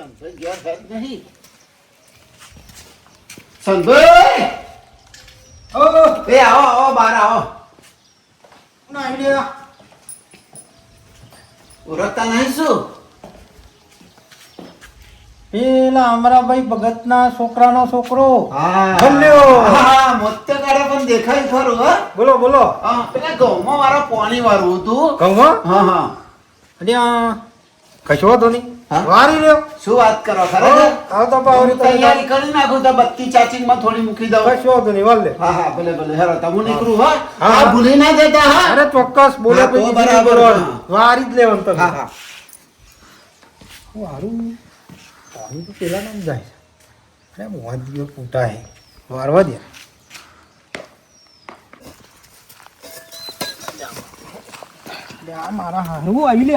ઘેર નહીં સંભાઈ ઓ એ આવો આવો બહાર આવો ના આઈડિયા ઓળખતા નહીં શું પેલા અમરાભાઈ ભગતના છોકરાનો છોકરો હા ગમ્યો. હા મોતે કાઢે પણ દેખાય ખરું હા બોલો બોલો હા, પેલા ઘઉંમાં મારા પાણી વાળું હતું કહું હા હા આ કશો વાંધો નહીં? વારી લ્યો શું વાત કરો આવ તો પાવરી તૈયારી કરી નાખું તો બત્તી ચાચી માં થોડી મૂકી દઉં. કશો વાંધો નહીં વાલે હા હા ભલે ભલે હેરો તમે નીકળું હો. હા, ભૂલી ના જતા હા. અરે ચોક્કસ બોલે તો પછી બરાબર. વારી જ લેવાનું તમે. હા હા. વારું પાણી તો પેલા નામ જાય અરે મોહન દિયો પૂટા હે વારવા દે. આ મારા હારું આવી લે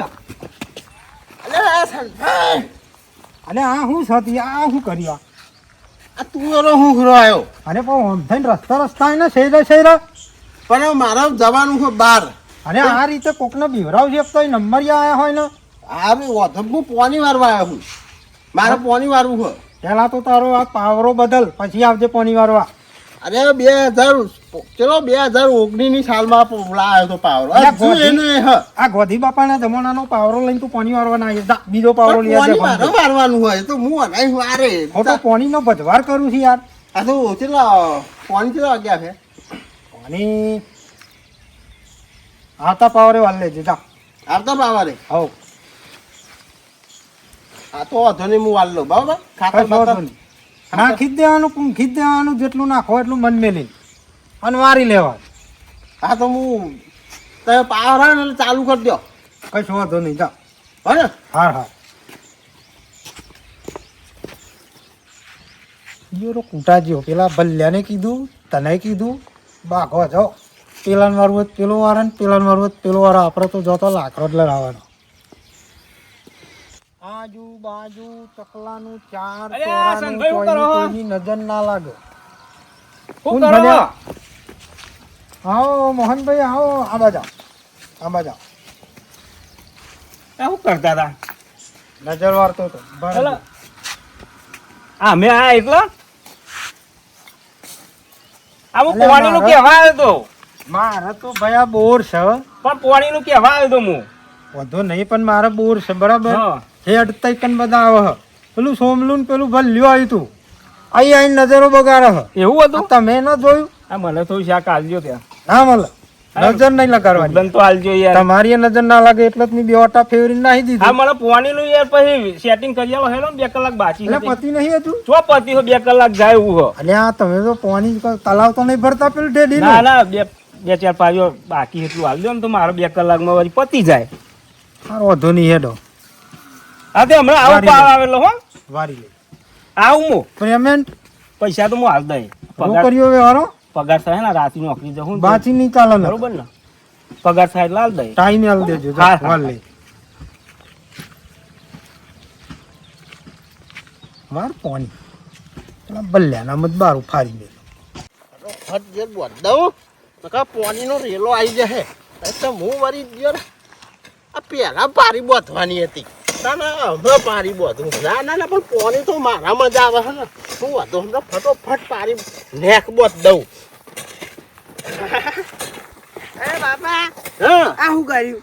અલે આ શું સતી આ શું કર્યા આ. તું એનો હું ઘરો આવ્યો અરે પણ ઓમ થઈને રસ્તા રસ્તા એને શેરા શેર. પણ મારા જવાનું છે બહાર. અરે આ રીતે કોકને બીવરાવ છે તો નંબર આવ્યા હોય ને. આ બી વધમ હું પોની વારવા આવ્યો છું મારે પોની વારવું છે. પહેલાં તો તારો આ પાવરો બદલ પછી આવજે પોની વારવા. અરે બે હજાર ચલો બે હજાર ઓગણીસની સાલમાં લાવ્યો તો પાવરો. આ ગોધી બાપાના જમાનાનો પાવરો લઈને તું પાણી વારવા ના આવીશ. જા, બીજો પાવરો લઈ આવે મારવાનું વારવાનું હોય તો હું અનાઈ વારે. ખોટો તો પાણીનો ભજવાર કરું છું યાર. આ તો ચેટલા પોની ચેટલા વાગ્યા છે? પાણી આતા પાવરે વાલ લેજે જા. આતા પાવરે? હવ. આ તો અધોની હું વાલ લઉં બરાબર? ખાતર નાખી જ દેવાનું પણ જ દેવાનું જેટલું નાખો એટલું મન મેલી અને વારી લેવા હા તો હું તમે પાવર આવે ને એટલે ચાલુ કરી દો કશો વાંધો નહીં જા હે હા હા. યોરો કૂટા જ્યો પેલા ભલ્યાને કીધું તને કીધું. બાઘો જાઓ. પેલાને હોય પેલો વાર ને પેલાને હોય પેલો વાર. આપણે તો જતો લાકડો જ લડાવવાનો. આજુ બાજુ ચકલાનું ચાર? કોઈની નજર ના લાગે. શું કરો? આવો મોહનભાઈ આવો આ બાજા આ બાજા શું કરતા હતા? નજર વારતો હતો હા મેં આ એટલા? આ હું નું પોણીનું કહેવા આવ્યો તો. મારે તો ભાઈ આ બોર છે. પણ પોણીનું કહેવા આવ્યો તો હું. વધુ નહીં પણ મારે બોર છે બરાબર? હા. હેડ તૈકન બધા આવે પેલું સોમલું ને પેલું લ્યો આવ્યું તું. અહીં આઈને નજરો બગાડે એવું હતું? તમે ન જોયું? આ મને થોડું શાક આલજો ત્યાં. ના મળે. નજર નહીં લગાડવાની. બંધ તો આલજો યાર. તમારી નજર ના લાગે એટલે જ બે ઓટા ફેવરી નાહી હા મને પોવાની નું યાર પછી સેટિંગ કરી આલો હેલો બે કલાક બાકી એટલે. પતિ નહીં હતું જો પતિ હો બે કલાક જાય એવું હો અને આ તમે તો પોવાની તલાવ તો નહીં ભરતા પેલું ઢેડી ના? ના બે બે ચાર પાયો બાકી એટલું આલજો ને તો મારો બે કલાકમાં વળી પતી જાય. સારો વધો નહીં હેડો. હા તે હમણાં આવો પાવ આવેલો હો. વારી લે આવું મો. પેમેન્ટ પૈસા તો હું હાલ દઈ. પગાર કર્યો વ્યવહારો? પગાર થાય ને રાતી નોકરી જવું બાચી નહીં ચાલે ને. બરોબર ને? પગાર થાય એટલે હાલ દઈ. ટાઈમ હાલ દેજો હા, લે માર પોની પેલા બલ્યાના મત બારું ફાડી દે. ફટ જે બોધ દઉં નકા પોનીનો રેલો આવી જશે. તો હું વરી ગયો આ પહેલા બારી બોથવાની હતી. ના ના હમણાં પારી બોધું ના ના ના પણ પોની તો મારા મજા આવે છે ને. શું વાંધો? હમણાં ફટોફટ પારી નેક બોધ દઉં. બાપા હા. આ શું કર્યું?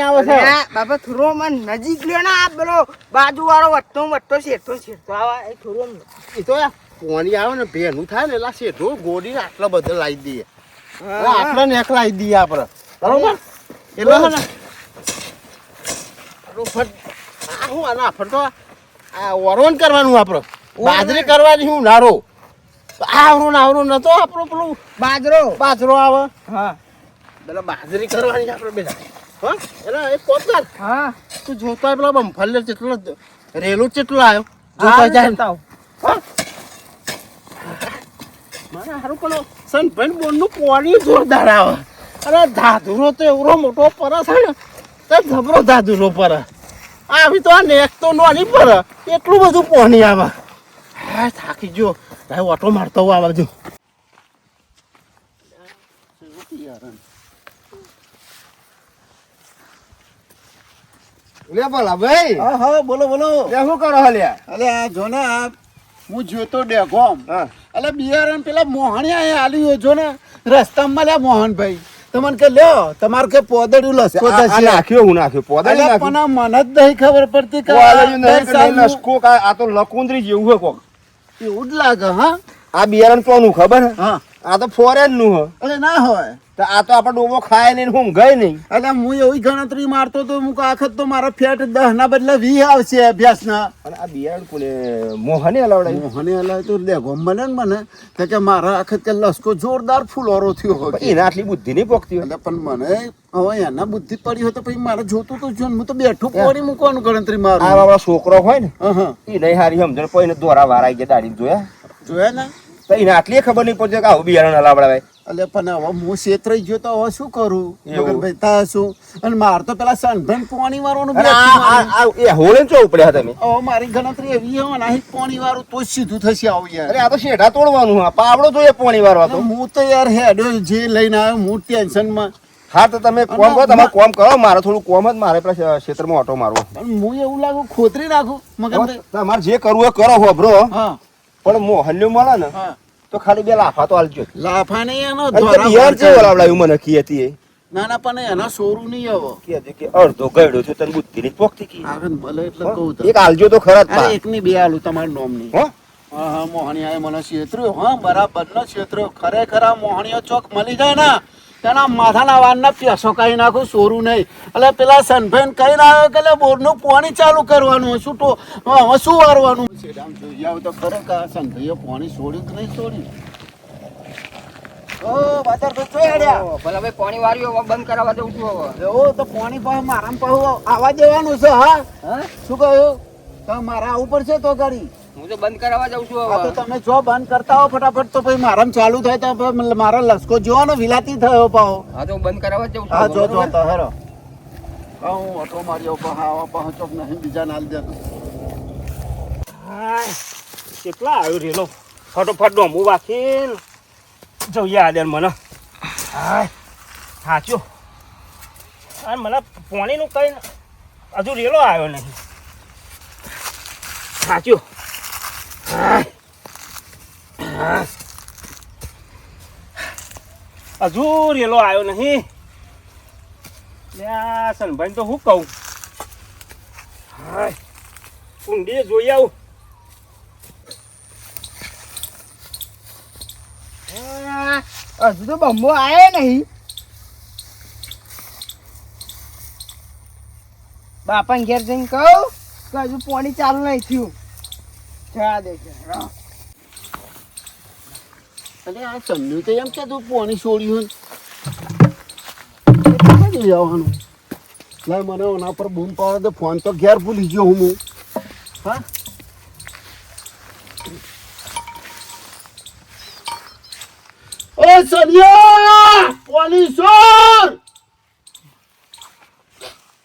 આવે છે. બાપા થોડો મને નજીક લ્યો ને આ પેલો બાજુ વાળો વટતો વટતો શેરતો શેરતો આવા એ થોડો એ તો આવે ને ભેનું થાય ને એટલે આ શેઠો ગોડીને આટલા બધો લાવી દઈએ આટલો નેક લાવી દઈએ આપણે. બરોબર? એટલે ફટ આ શું આના ફટતો આ વરોન કરવાનું આપણે. બાજરી કરવાની હું નારો. આવરો આવરું ને આવરું નતો આપણો પેલું બાજરો. બાજરો આવે. હા. પેલા બાજરી કરવાની આપણે બેટા હા? એટલે એક કોમ કર હા. તું જોતો પેલા બમફલ્લે ચેટલો રેલું ચેટલો આવ્યો હા, જોતો જાય. હા? મને હારું પણ સનભાઈ બોનનું પોણી જોરદાર આવે. અરે ધાધુરો તો એવડો મોટો પરસ છે ને. તો જબરો ધાધુરો પર આવી તો આ નેક તો નોની પર એટલું બધું પોણી આવે. હા થાકી ગયો. ભાઈ ઓટો મારતો હોઉં આ બાજુ લે ભલા ભાઈ. હા હા બોલો બોલો. લે શું કરો હલ્યા અલે આ જો ને આ હું જોતો ડેગોમ. હા. અલે બિયારણ પેલા મોહણિયા અહીંયા આલ્યું જો ને રસ્તામાં લે મોહનભાઈ. તમને કે લ્યો તમારે કે પોદડ્યું લસકો થશે. નાખ્યો હું નાખ્યો. પોદળી નાખ્યો. પણ મને જ નહીં ખબર પડતી કે લસકો આ તો લકુંદરી જેવું હે કોક. એવું જ લાગે હા? આ બિયારણ કોનું ખબર હા. આ તો ફોરેનનું હે અરે ના હોય. તો આ તો આપણે ડોબો ખાય નહીં હું ગઈ નહીં. એટલે હું એવી ગણતરી મારતો તો હું આખત તો મારા ફેટ દહ ના બદલે વી આવશે અભ્યાસ ના અને આ બિયારણ કોને મોહને હલાવડાયું. મોહને હલાવે તો ડેગોમ બને ને મને તો કે મારા આખત કે લસકો જોરદાર ફૂલોરો થયો હોય. એને આટલી બુદ્ધિ નહીં પોકતી હોય. પણ મને હવે એના બુદ્ધિ પડી હોય તો પછી મારે જોતું તો જો હું તો બેઠું પોરી મૂકવાનું ગણતરી મારું. આ છોકરો હોય ને એ નહીં હારી સમજણ કોઈ ને દોરા વારા આવી ગયા દાડી જોયા? જોયા ને? તો એને આટલી ખબર નહીં પડશે કે આવું બિયારણ હલાવડાવે એટલે પણ હવે હું શેતરાઈ ગયો તો હવે શું કરું. મગનભાઈ તા શું? અને માર તો પેલા સંધન પાણી વાળવાનું એ હોળે ચો ઉપડ્યા તમે. હવે મારી ગણતરી એવી હોય ને અહીં પાણી વાળું તો જ સીધું થશે આવું યાર. અરે આ તો શેઢા તોડવાનું હા. પાવડો જોઈએ પોણી વારવા તો. હું તો યાર હેડ્યો જે લઈને આવ્યો હું ટેન્શનમાં. હા તો તમે કોમ કરો તમારે કોમ કરો. મારે થોડું કોમ જ મારે પેલા ક્ષેત્રમાં ઓટો મારવો. હું એવું લાગુ ખોતરી નાખું? મગનભાઈ. તમારે જે કરવું એ કરો હોભરો હા. પણ મોહલ્યું મળે ને તો ખાલી બે લાફા તો આલજો લાફા નહીં એનો મારશે. ચેવું હલાવડાવ્યું મને કી હતી ના ના પણ એના સોરું નહીં આવો. કે કે અડધો ગયડો છે તને બુદ્ધિ ની પોકતી કી આગળ મળે એટલે કહું તો એક આલજો તો ખરા જ એક ની બે આલું નોમ નોમની હો? હા હા મોહણીયા મને છેતર્યો. હા બરાબર નો છેતર્યો. ખરેખર મોહણીયો ચોક મળી જાય ને તેના માથાના વારના પેસો કાઢી નાખું સોરું નહીં. એટલે પેલા સનભાઈ કઈ આવ્યો કે લે બોરનું પાણી ચાલુ કરવાનું શું તો હવે શું વારવાનું. છે આમ જોઈ આવ તો ખરેખર સનભાઈએ પાણી છોડ્યું કે નહીં છોડ્યું ઓ બાજાર તો ચોય અડ્યા ભલા ભાઈ પાણી વાળ્યું બંધ કરાવવા દઉં છું હવે એવો તો પાણી પાસે મારા પાસે આવવા દેવાનું છે હા? શું કહ્યું? તો મારા આવું પડશે તો ગાડી? હું તો બંધ કરાવવા જાઉં છું તો હવે. તમે જો બંધ કરતા હો ફટાફટ તો પછી મારામ ચાલુ થાય તો મારો લસકો જોવાનો વિલાતી થયો પાહો. હા તો બંધ કરાવવા જાઉં હા જો જો? તો હેરો. હા ઓટો માર્યો પા આવા પા ચોક નહીં બીજા નાલ દે હાય, કેટલા આવ્યો રેલો ફટોફટ ડોમું વાંચીને જોઈએ આદર મને. હાય સાચું. અને મને પોણીનું કઈ હજુ રેલો આવ્યો નહીં. સાચું. હજુ રેલો આવ્યો નહીં લ્યા સનભાઈ તો શું કહું હાય ઊંડી જોઈ આવું હજુ તો બમ્બો આયો નહીં બાપા ઘેર જઈને કહું કે હજુ પાણી ચાલુ નહીં થયું જવા દે જરા. અરે, આ ચન્નુ તો એમ કે તું પાણી છોડ્યું હોય. ને જવાનું. લાય, મને એના પર બૂમ પાડે તો ફોન તો ઘેર ભૂલી ગયો હું. હું. હા ઓ સનિયા, પાણી છોડ!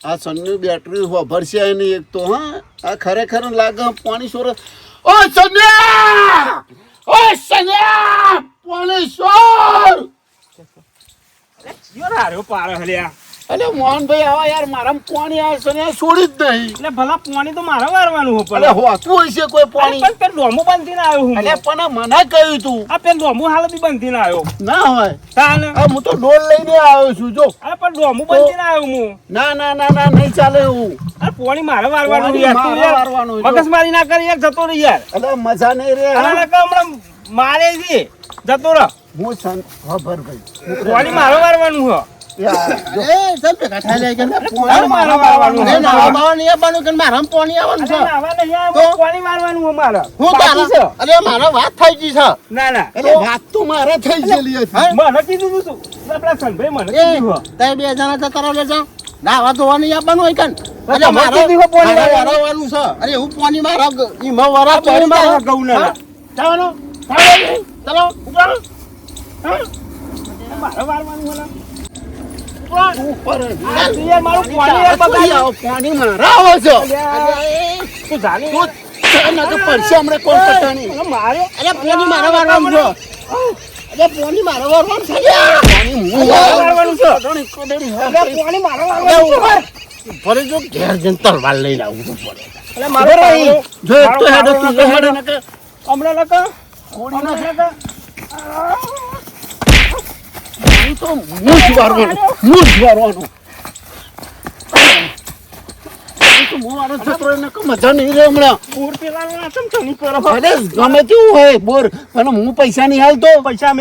આ સનની બેટરી વાપરશે એની એક તો, હા? આ ખરેખર લાગે પાણી સોર ઓ સન્યા ઓ સન્યા પાણી સોર જીઓ હાર્યો પાડે હલ્યા અલે મોહનભાઈ આવા યાર મારા પાણી આવશે ને છોડી જ નહીં એટલે ભલા પાણી તો મારા વારવાનું હો પણ. હોતું હોય છે કોઈ પાણી? પણ પેલું ડોમું બાંધીને આવ્યો હું. અલે પણ મને કહ્યું તું. આ પેલું ડોમો હાલ બી બાંધીને આવ્યો. ના હોય. તાને. હું તો ડોલ લઈને આવ્યો છું જો. અરે પણ ડોમું બાંધીને આવ્યો હું. ના ના ના ના નહીં ચાલે એવું. અરે પાણી મારે વારવાનું યાર તું યાર વારવાનું. મગજમારી ના કરી યાર જતો રહી યાર. અરે મજા નહીં રે અરે હા? નકર હમણાં મારે છે. જતો રહ. હું સન ખબર ભાઈ. પાણી મારે વારવાનું હો. મારે અરે મારે છે. અરે મારા વાત થઈ છે ના ના વાત તો મારે થઈ ગયેલી મને કીધું તું તું સંભાઈ મને બે જણા તો કરો લેજો નાવા ધોવાની આપવાનું હોય કન તમે કીધું હો પાણી છે અરે હું પાણી મારા ઈમાં વારા આ પાણી મારે ના. ચલો હા? મારે વારવાનું ને. ઉપર. તું મારું પાણી યાર પાણી મારા આવે તું જાણી તો પડશે હમણાં કોણ પટાણી મારે. અરે મારા વારવાનું અરે મારા વારવાનું છે. પાણી હું વારવાનું છે. કોદડી, કોદડી, હા. અરે પાણી મારે વારવાનું છે. ફરે જો ઘેર જઈને તલવાર લઈને આવું છું પડે એટલે મારો બરાબર. જો તો મારો હેડો પાવડો તું નતો હેડો હેડો. હમણાં નતો? કોડી? હું તો મૂછ મારવાનું મારો મજા નહીં રે હમણાં. બોર પેલાનો આ ચમ ચમ નહીં કરો? અરે ગમે તેવું હોય બોર. અને હું પૈસા નહીં હાલતો. પૈસા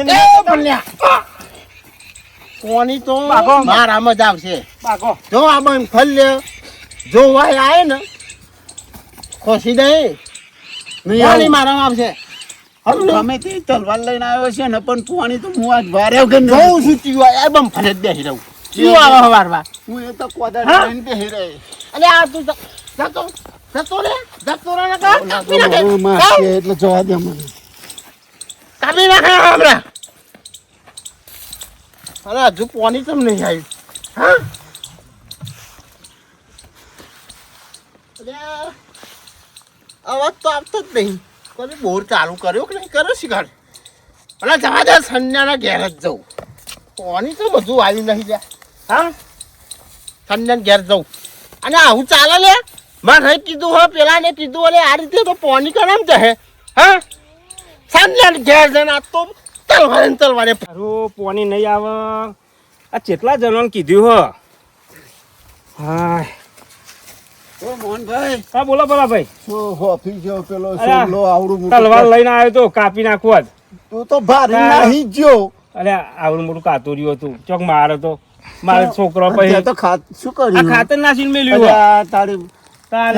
કોની તો? ભાગો. મારામાં જ આવશે. જો આ બંધ ફલ્ય જો વાય આવે ને ખોસી દે નહીં મારામાં આવશે. ગમે તે તલવાર લઈને આવ્યો છે ને પણ પાણી તો હું આજ વાર્યા વગર નહીં. જોઉં છું આ બમ ફરે બેસી રહું. ચીવા આવે હવારમાં હું એ તો કોદાળ લઈને બેહી રહી. અને આ તું જતો જતો રે જતો રે ને કા કાપી નાખે. મારું માં કાપ. છે એટલે જવા દે મને. કાપી નાખે હમણાં. અરે હજુ પોની તમ નહીં આવી? હા? અરે, અવાજ તો આપતો જ નહીં. કોઈ બોર ચાલુ કર્યો કે નહીં કર્યો શિકાર અલા, જવા દે, સંજ્ઞાના ઘેર જ જવું પોની તો બધું આવ્યું નહીં જાય. હા? સંજ્ઞાના ઘેર જવું અને આવું ચાલે લે? મારે નહીં કીધું હો પેલા ને કીધું અલે આ રીતે તો પોની કરામ જશે હા? સંજ્ઞાના ઘેર જઈને આ તો તલવારે તલવારે તારું પોની નહીં આવે. આ કેટલા જણોને કીધું હો. હા ઓ મોહનભાઈ. હા બોલો બોલો ભાઈ શું હોફી ગયો પેલો અરે, આવડું મોટું તલવાર લઈને આવ્યો તો કાપી નાખવા જ તું તો ભારી નાહી ગયો. અરે આવડું મોટું કાતુર્યું હતું. ચોક મારે તો મારો છોકરો પછી તો ખાત શું કર્યું? ખાતર નાસીને મેલ્યું અરે હો. આ તારી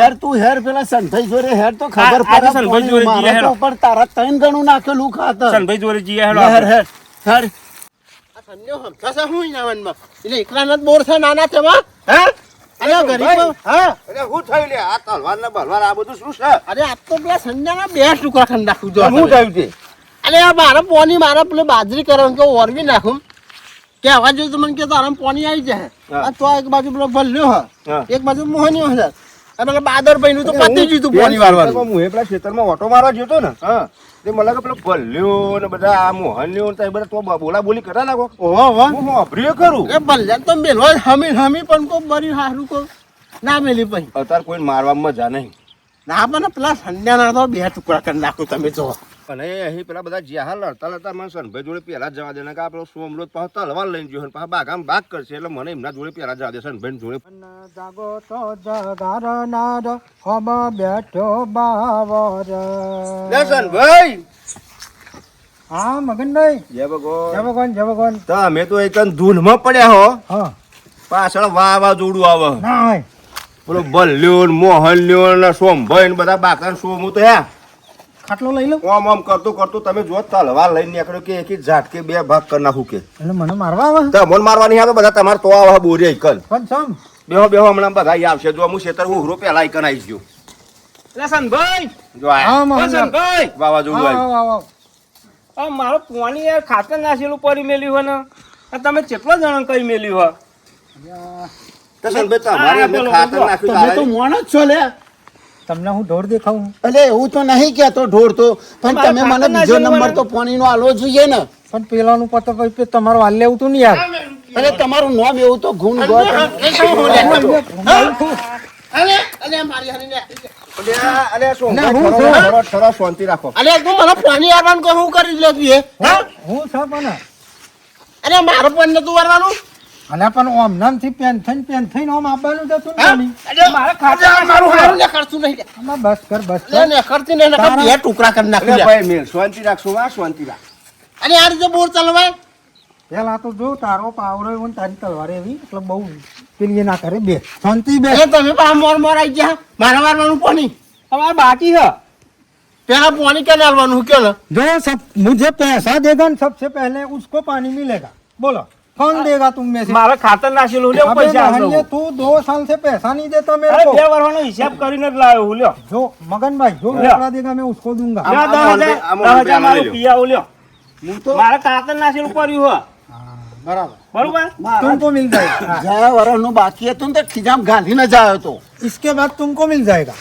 હેર તું હેર પેલા સંભાઈ જોડે હેર તો ખબર પડે સંભાઈ તો હેડો. ઉપર તારા ત્રણ ગણું નાખેલું ખાતર. સંભાઈ જઈએ હેડો હેર. હેર હેર આ સંજ્ઞો હમથાસા હું ઇનામનમાં એટલે એકલાના જ બોર છે નાના છે માં હા? અરે ગરીબ હા. અરે હું થયું લે? આ તલવાર ને બલવાર આ બધું શું છે? અરે આ તો પેલા સંજ્ઞાના બે ટુકડા ખંડ નાખું જો હું થયું તે? અરે આ મારા પોની મારા પેલે બાજરી કરવાનું કે ઓરવી નાખું. કે આવા તો મને કે તારા પોની આવી જાય. તો એક બાજુ પેલો ભલ્યો હા. એક બાજુ મોહની હશે અને બાદર ભાઈ નું તો પતી ગયું તું પોની વાળવાનું. ખેતરમાં હું એ પેલા ખેતરમાં ઓટો મારવા જતો ને હા. તે મને લાગે પેલો ભલ્યો ને બધા આ મોહન્યો ને બધા તો બોલા બોલી કરતા નાખો ઓહો હું. હોભર્યો કરું? એ ભલ્યા તો મેલો હમી હમી પણ કો બરી હારું કો ના મેલી પછી. અત્યારે કોઈ મારવામાં મજા નહીં. ના પણ પેલા સંજ્ઞાના તો બે ટુકડા કરી નાખું તમે જો અને અહીં પેલા બધા જ્યાં લડતા લડતા મને સનભાઈ જોડે પેલા જ જવા દે કે આપણો પેલો સોમલો પાછો તલવાર લઈને જોયો ને પાછા બાગામ ભાગ કરશે એટલે મને એમના જોડે પેલા જવા દે સનભાઈ જોડે. જાગો તો જગારનાર હમ બેઠો બાવર. લે સનભાઈ હા મગનભાઈ? જય ભગવાન. જય ભગવાન જય ભગવાન. તમે તો એક ધૂનમાં પડ્યા હો. હા. પાછળ વાવાઝોડું આવે. ના હોય. પેલો બલ્યો મોહન લ્યો ને સોમભાઈ ને બધા બાકા સોમું તો હે. ખાટલો લઈ લઉં આમ આમ કરતું કરતું તમે જો તલવાર લઈને નીકળ્યો કે એક ઝાટકે બે ભાગ કરી નાખું કે. એટલે મને મારવા આવે? તમને મારવાની આવે બધા તમારે તો આવા બોરી કલ. પણ સમ બેહો બેહો હમણાં બધા આવશે. જો હું શેતર ઉહરો પેલા આઈકન આવી ગયો. એટલે સનભાઈ જો આ હા ઓ મોહન સનભાઈ વાવાઝોડું આવ્યું. આવો આવો આ મારો પોણી યાર ખાતર નાસેલું પડી મેલ્યું હોય ને. આ તમે કેટલા જણા કઈ મેલ્યું હોય? તો તમે તો મોણ જ છો લે. તમને હું ઢોર દેખાવું? એટલે એવું તો નહીં કહેતો ઢોર તો. પણ તમે મને બીજો નંબર તો પાણીનો આલો જોઈએ ને. પણ પેલાનું પતો પછી તમારું હાલ લેવું તું ને યાર. અરે તમારું નામ એવું તો ગુણ ગોત અરે અરે મારી હારી ને અલ્યા, અલ્યા, સોમભાઈ, ના, હું થોડો- છું. થોડો- થોડો શાંતિ રાખો. અરે તું મને પાણી આવવાનું કહું કરી લે તું હું? છે પણ. અરે મારો પણ નતું વારવાનું અને પણ ઓમ નામથી પેન થઈને પેન થઈને ઓમ આપવાનું તો તું નહીં મારા ખાતા મારું હારું ને કરતું નહીં અમાર બસ કર બસ કર. ને કરતી નહીં ને બે ટુકડા કરી નાખી લે. ભાઈ મેલ શાંતિ રાખ સુવા શાંતિ રાખ. અને આ જો બોર ચલવાય? પેલા તો જો તારો પાવડો એવું તારી તલવાર એવી એટલે બહુ પેલી ના કરે બે. શાંતિ બે. તમે પણ મોર મોર આવી ગયા? મારા મારવાનું પાણી? તમારે બાકી છે પેલા પોની કે ડાલવાનું કે ને જો સબ મુજે પૈસા દેગા ને સબસે પહેલે ઉસકો પાણી મિલેગા. બોલો. कौन देगा तुम में से મારે ખાતર નાસેલું લ્યો अबे પૈસા नहलिए, આપજો. तू दो साल से पैसा नहीं देता मेरे અરે को બે વર્ષનો હિસાબ કરીને જ લાવ્યો હું લ્યો जो मगन भाई जो लो। रोकड़ा देगा मैं उसको दूंगा આમ- લ્યો, આમ દસ આમ હજાર- આમ દસ હજાર આમ મારું લઈ લો. પિયાવું લ્યો હું તો મારે ખાતર નાસેલું પડ્યું હોય बराबर બરોબર મારા तुमको मिल जाएगा हाँ, ગયા વર્ષનું બાકી હતું ને તો ખીજામ ગાંધીને જ આવ્યો તો इसके बाद तुमको मिल जाएगा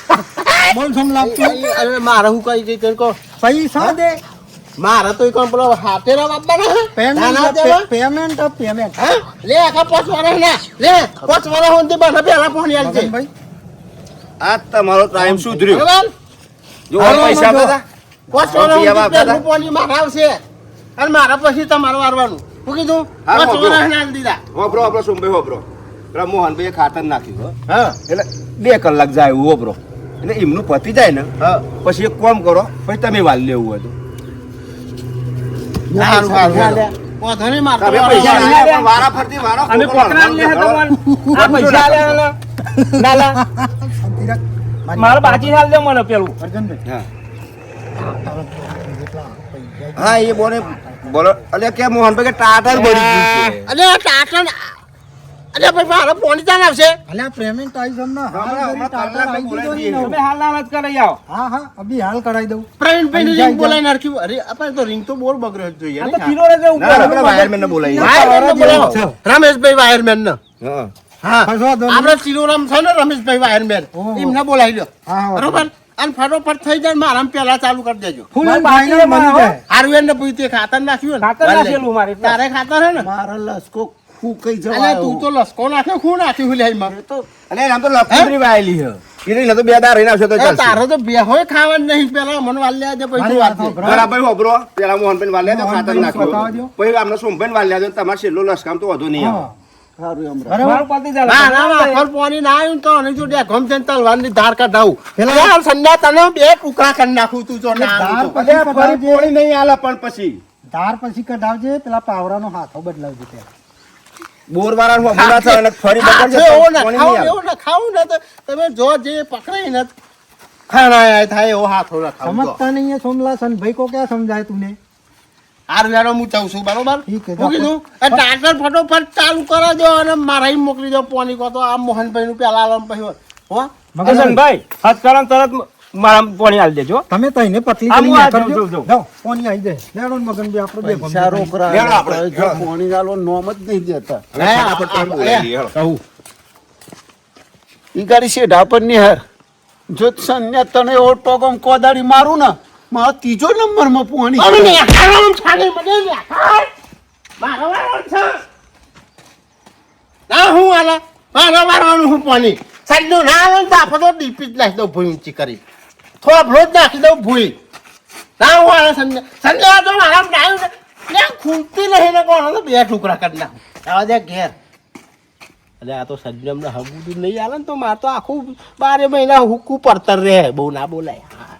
बोल समझ तू અરે મારે હું કઈ જઈ તને કહો पैसा दे મારે તો કોણ પેલો હાથેરા બાપવાના હે? પેમેન્ટ પેમેન્ટ પેમેન્ટ હા? લે આખા પાંચ વર્ષ ના. લે પાંચ વર્ષ સુધી બને પેલા ફોન આલજે. છે આ તમારો ટાઈમ સુધર્યો. બરાબર? જો પૈસા આપતા પાંચ હા, વર્ષ સુધી મારા આવશે. અને મારા પછી તમારે વારવાનું. હું કીધું હા, પાંચ. વર્ષ ના દીધા. વાપરો આપણો સોમભાઈ હોબરો પેલા મોહનભાઈ ખાતર નાખ્યું હો. હા. એટલે બે કલાક જાય એવું હોબરો એટલે એમનું પતી જાય ને હા. પછી એક કોમ કરો પછી તમે વાલ લેવું હોય તો. સારું નહીં વારા ફરતી વારો કોકરા લે આ પૈસા લે. મારી બાજી હાલ દે મને પેલું. હા. એ બોલે બોલો. અલ્યા કે મોહનભાઈ કે ટાટા જ બળી ગયું અલે ટાટા ને- અલે ભાઈ મારે પોણી ચાલ આવશે અલે પેમેન્ટ આવી જમના હાલ કરી હમણાં આવી દીધો તમે હાલ ના વાત કરી આવો. હા હા અભી હાલ કરાઈ દઉં. પ્રવીણભાઈ સમજાય રિંગ બોલાવી નાખ્યું. અરે આપણે તો રિંગ તો બોર બગડ્યો જ જોઈએ ને. તો કિલો રે જવું ઉપર આપણે વાયરમેનને બોલાવીએ. વાયરમેન બોલાવો. રમેશભાઈ વાયરમેન ને. હા. હા. આપણે શિરોરામ છે ને રમેશભાઈ વાયરમેન એમને બોલાવી લો. બરોબર? અને ફટોફટ થઈ જાય મારા પેલા ચાલુ કરી દેજો. હારું એને પૂછ્યું ખાતર નાખ્યું ખાતર નાખેલું મારે. તારે ખાતર હે ને? મારા લસકો ફૂંકાઈ અલે જવાય તું તો લસકો નાખ્યો શું નાખ્યું લે એમાં અને આમ તો વાયેલી તો બે દાર રહીને આવશે તો ચાલશે. તારે તો બે હોય ખાવાનું નહીં પેલા મને પછી વાત વાલ્યા ખાતર નાખ્યું આમને સોમભાઈ વાલ્યા તમારે છેલ્લો લસકામ તો વધુ નહીં આવે. ધાર કાઢાવું પેલા- પેલા સંધ્યા તને બે ટુકડા કરી નાખું તું જો ધાર પછી કઢાવજે. પેલા નહીં નો પણ પછી. ધાર પછી કઢાવજે પેલા પાવરાનો હાથો બદલાવજે પેલા બોર ભાઈ કો ક્યાં સમજાય તુને આર વેરો હું છું બરોબર? હું ફટોફટ ચાલુ કરા અને મારાય મોકલી દો પોની કો તો. આ મોહનભાઈ નું પેલા આલમ પછી હો? મગનભાઈ હાથ તરત મારા પોણી આલ દેજો. તમે તો એને પતલી આમ કરી જોઉં. જાઓ, કોની આવી જાય લેડો મગન બે આપણે બે પૈસા રોકરા રોકડા આપણે. જો પોણી આલો નોમ જ નહીં દેતા. હે આપણે બોલાવી લઈએ, હેળો. ઈ ગાડી છે ઢાપણની હર. જો સન્યા તને એવો ટોગમ કોદાડી મારું ને મારો ત્રીજો નંબરમાં પોણી અમે ને આમ છાને મને ને મારો વારો છે. ના હું આલા મારો વારો હું પોની સાઈડનું ના આવે ને તો આપણે તો ડીપી જ નાખી દઉં ભૂંચી કરી. થોડા ભ્રોજ નાખી દઉં ભૂઈ. ના હું આને સંજય સંજય તો આરામ ને લે નહીં ને કોણ? તો બે ટુકડા કરી નાખું. આવા દે ઘેર. એટલે આ તો સંજયમને હબુદું નહીં આવે ને તો મારે તો આખું બારે મહિના હુકું પડતર રહે. બહુ ના બોલાય. હા.